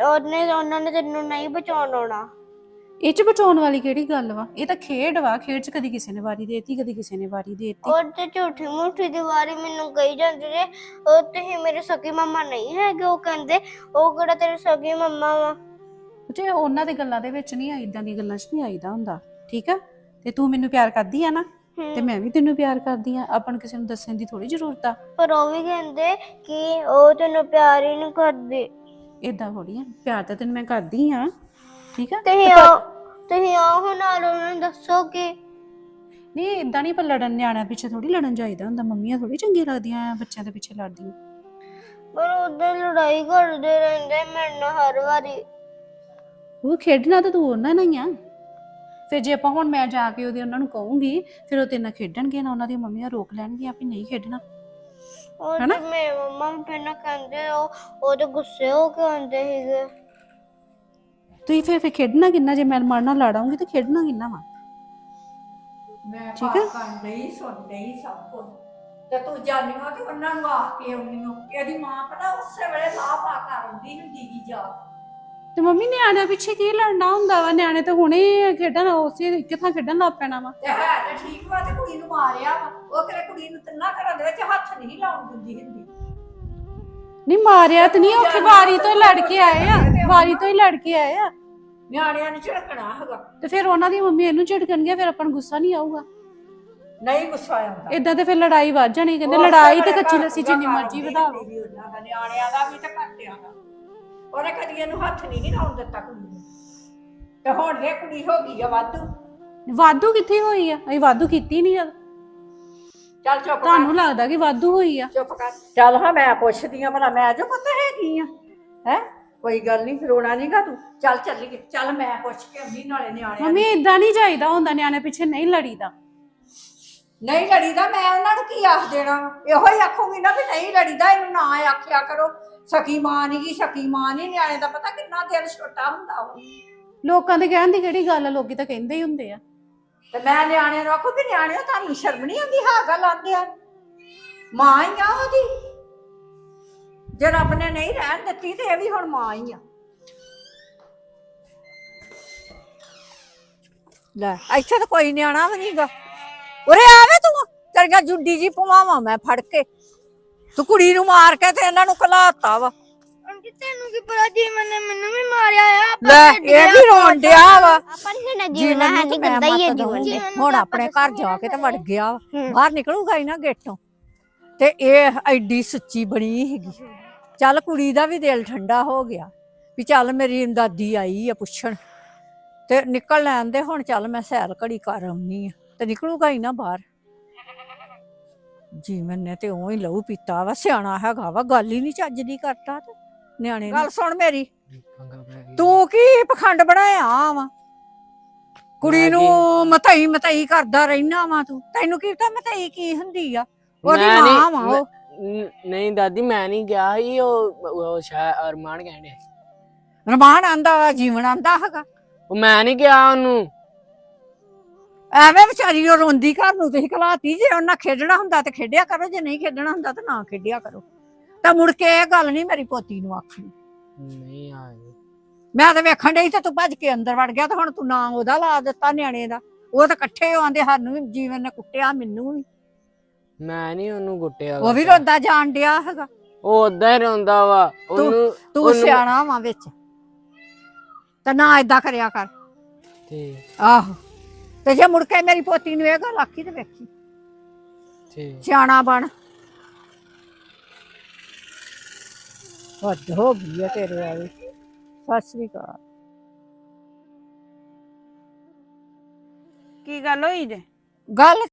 ਉਹਨੇ ਉਹਨਾਂ ਨੇ ਤੈਨੂੰ ਨਹੀਂ ਬਚਾਉਣ ਆਉਣਾ। ਇਹ ਚ ਬਚਾਉਣ ਵਾਲੀ ਕਿਹੜੀ ਗੱਲ ਵਾ? ਇਹ ਤਾਂ ਖੇਡ ਵਾ ਖੇਡ ਚ ਕਦੀ ਕਿਸੇ ਨੇ ਵਾਰੀ ਦੇਤੀ ਕਦੀ ਕਿਸੇ ਨੇ ਵਾਰੀ ਦੇਤੀ। ਉਹ ਤੇ ਝੂਠੀ ਮੂਠੀ ਦੀਵਾਰੀ ਮੈਨੂੰ ਕਹੀ ਜਾਂਦੇ ਨੇ ਉਹ ਤੁਸੀਂ ਮੇਰੇ ਸਕੀ ਮੰਮਾ ਨਹੀਂ ਹੈਗੇ ਉਹ ਕਹਿੰਦੇ ਉਹ ਕਿਹੜਾ ਤੇਰੀ ਸਕੀ ਮੰਮਾ ਵਾ? ਜੇ ਉਹਨਾਂ ਦੇ ਗੱਲਾਂ ਦੇ ਵਿੱਚ ਨਹੀਂ ਇਦਾਂ ਦੀ ਗੱਲਾਂ 'ਚ ਨਹੀਂ ਆਈਦਾ ਹੁੰਦਾ ਠੀਕ ਆ? ਤੇ ਤੂੰ ਮੈਨੂੰ ਪਿਆਰ ਕਰਦੀ ਆ ਨਾ। ਤੇ ਮੈਂ ਵੀ ਤੈਨੂੰ ਪਿਆਰ ਕਰਦੀ ਆ ਆਪਾਂ ਨੂੰ ਕਿਸੇ ਨੂੰ ਦੱਸਣ ਦੀ ਥੋੜੀ ਜ਼ਰੂਰਤ ਆ। ਪਰ ਉਹ ਵੀ ਕਹਿੰਦੇ ਕਿ ਉਹ ਤੈਨੂੰ ਪਿਆਰ ਹੀ ਨਹੀਂ ਕਰਦੇ। ਇਦਾਂ ਥੋੜੀ ਆ ਪਿਆਰ ਤਾਂ ਤੈਨੂੰ ਮੈਂ ਕਰਦੀ ਆ। ਠੀਕ ਆ? ਤੁਸੀਂ ਆਓ ਤੁਸੀਂ ਆਓ ਨਾਲ ਉਹਨਾਂ ਨੂੰ ਦੱਸੋ ਕਿ ਨਹੀਂ ਇਦਾਂ ਨਹੀਂ ਪਰ ਲੜਨ ਨਿਆਣਿਆਂ ਪਿੱਛੇ ਥੋੜੀ ਲੜਨ ਜਾਈਦਾ ਹੁੰਦਾ। ਮੰਮੀਆਂ ਥੋੜੀ ਚੰਗੀਆਂ ਲੱਗਦੀਆਂ ਆ ਬੱਚਿਆਂ ਦੇ ਪਿੱਛੇ ਲੜਦੀਆਂ। ਪਰ ਉਹਦੇ ਲੜਾਈ ਕਰਦੇ ਰਹਿੰਦੇ ਮੇਰੇ ਨਾਲ ਹਰ ਵਾਰੀ। ਉਹ ਖੇਡਣਾ ਤਾਂ ਤੂੰ ਉਹਨਾਂ ਨਾਲ ਹੀ ਆ। ਫਿਰ ਜੇ ਆਪਾਂ ਹੁਣ ਮੈਂ ਜਾ ਕੇ ਉਹਦੇ ਉਹਨਾਂ ਨੂੰ ਕਹੂੰਗੀ ਫਿਰ ਉਹ ਤੇਰੇ ਨਾਲ ਖੇਡਣਗੇ ਨਾ ਉਹਨਾਂ ਦੀਆਂ ਮੰਮੀਆਂ ਰੋਕ ਲੈਣਗੀਆਂ ਵੀ ਨਹੀਂ ਖੇਡਣਾ। ਉਹ? ਤੇ ਮੇਰੇ ਮੰਮਾ ਪਹਿਲਾਂ ਕਹਿੰਦੇ ਉਹ ਉਹਦੇ ਗੁੱਸੇ ਹੋ ਕੇ ਆਉਂਦੇ ਸੀਗੇ। ਤੁਸੀਂ ਫਿਰ ਫਿਰ ਖੇਡਣਾ ਕਿੰਨਾ? ਜੇ ਮੈਂ ਮਰਨਾ ਲੜਾਉਂਗੀ ਤੇ ਖੇਡਣਾ ਕਿੰਨਾ ਵਾ? ਮੈਂ ਠੀਕ ਨਹੀਂ ਸਭ ਕੁਝ ਤੇ ਤੂੰ ਜਾਣੀਆਂ ਤੇ ਉਹਨਾਂ ਨੂੰ ਆ ਕੇ ਆਉਣੀ ਨੂੰ ਇਹਦੀ ਮਾਂ ਪਤਾ ਉਸੇ ਵੇਲੇ ਲਾਹ ਪਾ ਕਰ ਆਉਂਦੀ ਹੁੰਦੀ ਜੀ ਜਾ ਤੇ ਮੰਮੀ ਨਿਆਣਿਆਂ ਪਿੱਛੇ ਕੀ ਲੜਨਾ ਹੁੰਦਾ ਵਾ? ਨਿਆਣੇ ਤਾਂ ਹੁਣੇ ਖੇਡਣ ਉਸੇ ਇੱਕ ਥਾਂ ਖੇਡਣ ਲੱਗ ਪੈਣਾ ਵਾ। ਤੇ ਹੈ ਤੇ ਠੀਕ ਵਾ ਤੇ ਕੁੜੀ ਨੂੰ ਮਾਰਿਆ ਵਾ। ਉਹ ਕਿਹੜੇ ਕੁੜੀ ਨੂੰ ਤਿੰਨਾ ਘਰਾਂ ਦੇ ਵਿੱਚ ਹੱਥ ਨਹੀਂ ਲਾਉਣ ਦਿੰਦੀ ਹੁੰਦੀ। ਨਹੀਂ ਮਾਰਿਆ ਤੇ ਨਹੀਂ ਔਖੇ ਵਾਰੀ ਤੋਂ ਲੜ ਕੇ ਆਏ ਆ ਵਾਰੀ ਤੋਂ ਹੀ ਲੜ ਕੇ ਆਏ ਆ। ਨਿਆਣਿਆਂ ਨੂੰ ਝੜਕਣਾ ਹੈਗਾ। ਤੇ ਫਿਰ ਉਹਨਾਂ ਦੀ ਮੰਮੀ ਇਹਨੂੰ ਝਿੜਕਣਗੇ ਫਿਰ ਆਪਾਂ ਨੂੰ ਗੁੱਸਾ ਨਹੀਂ ਆਊਗਾ। ਨਹੀਂ ਗੁੱਸਾ ਆਉਂਦਾ ਇਦਾਂ ਤੇ ਫਿਰ ਲੜਾਈ ਵੱਧ ਜਾਣੀ ਕਹਿੰਦੇ ਲੜਾਈ ਤੇ ਕੱਚੀ ਲੱਸੀ ਜਿੰਨੀ ਮਰਜ਼ੀ ਵਧਾਓ। ਹੁੰਦੀ ਉਹਨਾਂ ਦਾ ਨਿਆਣਿਆਂ ਦਾ ਵੀ ਤੇ ਘਰਦਿਆਂ ਦਾ। ਉਹਨੇ ਕਦੀ ਇਹਨੂੰ ਹੱਥ ਨਹੀਂ ਸੀ ਲਾਉਣ ਦਿੱਤਾ ਕੁੜੀ ਨੂੰ। ਤੇ ਹੁਣ ਦੇ ਕੁੜੀ ਹੋ ਗਈ ਆ ਵਾਧੂ। ਵਾਧੂ ਕਿੱਥੇ ਹੋਈ ਆ? ਅਸੀਂ ਵਾਧੂ ਕੀਤੀ ਨਹੀਂ ਜਦ ਚੱਲ ਚੁੱਪ ਕਰ। ਤੁਹਾਨੂੰ ਲੱਗਦਾ ਕਿ ਵਾਧੂ ਹੋਈ ਆ? ਚੁੱਪ ਕਰ। ਚੱਲ ਹਾਂ ਮੈਂ ਪੁੱਛਦੀ ਆ ਭਲਾ ਮੈਂ ਜੋ ਪਤਾ ਹੈਗੀ ਆ ਹੈ? ਕੋਈ ਗੱਲ ਨਹੀਂ ਰੋਣਾ ਨਹੀਂਗਾ ਤੂੰ। ਚੱਲ ਚੱਲੀਏ। ਚੱਲ ਮੈਂ ਪੁੱਛ ਕੇ ਆਉਂਦੀ ਨਾਲੇ ਨਿਆਣਿਆਂ ਮੰਮੀ ਨੂੰ। ਇਦਾਂ ਨਹੀਂ ਜਾਈਦਾ ਹੁੰਦਾ ਨਿਆਣੇ ਪਿੱਛੇ ਨਹੀਂ ਲੜੀਦਾ। ਨਹੀਂ ਲੜੀਦਾ ਮੈਂ ਉਹਨਾਂ ਨੂੰ ਕੀ ਆਖ ਦੇਣਾ? ਇਹੋ ਹੀ ਆਖੂਗੀ ਨਾ ਵੀ ਨਹੀਂ ਲੜੀਦਾ ਇਹਨੂੰ ਨਾ ਆਖਿਆ ਕਰੋ। ਸਕੀ ਮਾਂ ਨਹੀਂ ਗੀ ਸਕੀ ਮਾਂ ਨਹੀਂ ਨਿਆਣੇ ਦਾ ਪਤਾ ਕਿੰਨਾ ਦਿਲ ਛੋਟਾ ਹੁੰਦਾ ਵਾ। ਲੋਕਾਂ ਦੇ ਕਹਿਣ ਦੀ ਕਿਹੜੀ ਗੱਲ ਆ? ਲੋਕੀ ਤਾਂ ਕਹਿੰਦੇ ਹੀ ਹੁੰਦੇ ਆ। ਤੇ ਮੈਂ ਨਿਆਣਿਆਂ ਨੂੰ ਆਖੋ ਕਿ ਨਿਆਣਿਓ ਤੁਹਾਨੂੰ ਸ਼ਰਮ ਨਹੀਂ ਆਉਂਦੀ? ਹਾਂ, ਗੱਲ ਆਂਦੇ ਆ। ਮਾਂ ਹੀ ਆ ਉਹਦੀ। ਜੇ ਰੱਬ ਨੇ ਨਹੀਂ ਰਹਿਣ ਦਿੱਤੀ ਤੇ ਇਹ ਵੀ ਹੁਣ ਮਾਂ ਹੀ ਆ। ਲੈ, ਇੱਥੇ ਤਾਂ ਕੋਈ ਨਿਆਣਾ ਵੀ ਨਹੀਂਗਾ ਉਰੇ ਆਵੇ ਤੂੰ। ਤੇਰੀਆਂ ਜੁੱਡੀ ਜੀ ਪਵਾਵਾਂ ਮੈਂ ਫੜ ਕੇ। ਤੂੰ ਕੁੜੀ ਨੂੰ ਮਾਰ ਕੇ ਤੇ ਇਹਨਾਂ ਨੂੰ ਘਲਾਤਾ ਵਾ। ਤੈਨੂੰ ਕੀ ਪਤਾ ਜੀਵਨ ਨੇ ਮੈਨੂੰ ਵੀ ਮਾਰਿਆ ਆ ਲੈ ਇਹ ਵੀ ਰੋਣ ਡਿਆ ਵਾ। ਆਪਾਂ ਨੇ ਨਾ ਜੀਵਨ ਹੈ ਨਹੀਂ ਗੰਦਾ ਹੀ ਹੈ ਜੀਵਨ। ਦਊਂਗੀ। ਹੁਣ ਆਪਣੇ ਘਰ ਜਾ ਕੇ ਤੇ ਵੜ ਗਿਆ ਵਾ। ਬਾਹਰ ਨਿਕਲੂਗਾ ਹੀ ਨਾ ਗੇਟੋਂ। ਤੇ ਇਹ ਐਡੀ ਸੱਚੀ ਬਣੀ ਹੈਗੀ ਚੱਲ ਕੁੜੀ ਦਾ ਵੀ ਦਿਲ ਠੰਡਾ ਹੋ ਗਿਆ। ਵੀ ਚੱਲ ਮੇਰੀ ਦਾਦੀ ਆਈ ਆ ਪੁੱਛਣ। ਤੇ ਨਿਕਲ ਲੈਣ ਦੇ ਹੁਣ ਚੱਲ ਮੈਂ ਸੈਰ ਘੜੀ ਕਰ ਆਉਣੀ ਆ। ਤੇ ਨਿਕਲੂਗਾ ਹੀ ਨਾ ਬਾਹਰ। ਜੀਵਨ ਨੇ ਤੇ ਉਹ ਹੀ ਲਹੂ ਪੀਤਾ ਵਾ। ਸਿਆਣਾ ਹੈਗਾ ਵਾ। ਗੱਲ ਹੀ ਨਹੀਂ ਚੱਜਦੀ ਕਰਦਾ ਤੇ। ਨਿਆਣੇ ਗੱਲ ਸੁਣ ਮੇਰੀ। ਤੂੰ ਕੀ ਪਖੰਡ ਬਣਾਇਆ ਵਾ? ਕੁੜੀ ਨੂੰ ਮਤਈ ਮਤਈ ਕਰਦਾ ਰਹਿਣਾ ਵਾ ਤੂੰ। ਤੈਨੂੰ ਕੀ ਪਤਾ ਮਤਈ ਕੀ ਹੁੰਦੀ ਆ? ਉਹਦੀ ਮੈਂ ਵਾ ਉਹ। ਨਹੀਂ ਦਾਦੀ ਮੈਂ ਨਹੀਂ ਗਿਆ ਸੀ ਉਹ ਉਹ ਸ਼ਾਇਦ ਅਰਮਾਨ ਕਹਿੰਦੇ ਰਮਾਨ ਆਂਦਾ ਵਾ ਜੀਵਨ ਆਂਦਾ ਹੈਗਾ। ਉਹ ਮੈਂ ਨਹੀਂ ਗਿਆ ਉਹਨੂੰ। ਐਵੇਂ ਵਿਚਾਰੀ ਉਹ ਰੋਂਦੀ ਘਰ ਨੂੰ ਤੁਸੀਂ ਘਲਾਤੀ ਜੇ ਉਹਨਾਂ ਖੇਡਣਾ ਹੁੰਦਾ ਤੇ ਖੇਡਿਆ ਕਰੋ ਜੇ ਨਹੀਂ ਖੇਡਣਾ ਹੁੰਦਾ ਤਾਂ ਨਾ ਖੇਡਿਆ ਕਰੋ। ਤਾਂ ਮੁੜ ਕੇ ਇਹ ਗੱਲ ਨਹੀਂ ਮੇਰੀ ਪੋਤੀ ਨੂੰ ਆਖਣੀ। ਨਹੀਂ ਆਏ। ਮੈਂ ਤਾਂ ਵੇਖਣ ਡਈ ਤੇ ਤੂੰ ਭੱਜ ਕੇ ਅੰਦਰ ਵੜ ਗਿਆ ਤੇ ਹੁਣ ਤੂੰ ਨਾਂ ਉਹਦਾ ਲਾ ਦਿੱਤਾ ਨਿਆਣੇ ਦਾ। ਉਹ ਤਾਂ ਇਕੱਠੇ ਆਂਦੇ ਸਾਨੂੰ ਵੀ ਜੀਵਨ ਨੇ ਕੁੱਟਿਆ ਮੈਨੂੰ ਵੀ। ਮੈਂ ਨਹੀਂ ਉਹਨੂੰ ਗੁੱਟਿਆ ਉਹ ਵੀ ਰੋਂਦਾ ਜਾਣ ਡਿਆ ਹੈਗਾ। ਉਹ ਉਦਾਂ ਹੀ ਰੋਂਦਾ ਵਾ। ਉਹਨੂੰ ਤੂੰ ਉਹਨੂੰ- ਸਿਆਣਾ ਵਾਂ ਵਿੱਚ। ਤਾਂ ਨਾ ਏਦਾਂ ਕਰਿਆ ਕਰ। ਤੇ ਆਹੋ। ਤੇ ਜੇ ਮੁੜ ਕੇ ਮੇਰੀ ਪੋਤੀ ਨੂੰ ਇਹ ਗੱਲ ਆਖੀ ਤੇ ਵੇਖੀ। ਤੇ ਸਿਆਣਾ ਬਣ। ਹੱਦ ਹੋ ਗਈ ਆ ਤੇਰੇ ਵਾਲੀ। ਸਤਿ ਸ੍ਰੀ ਅਕਾਲ। ਕੀ ਗੱਲ ਹੋਈ ਜੇ? ਗੱਲ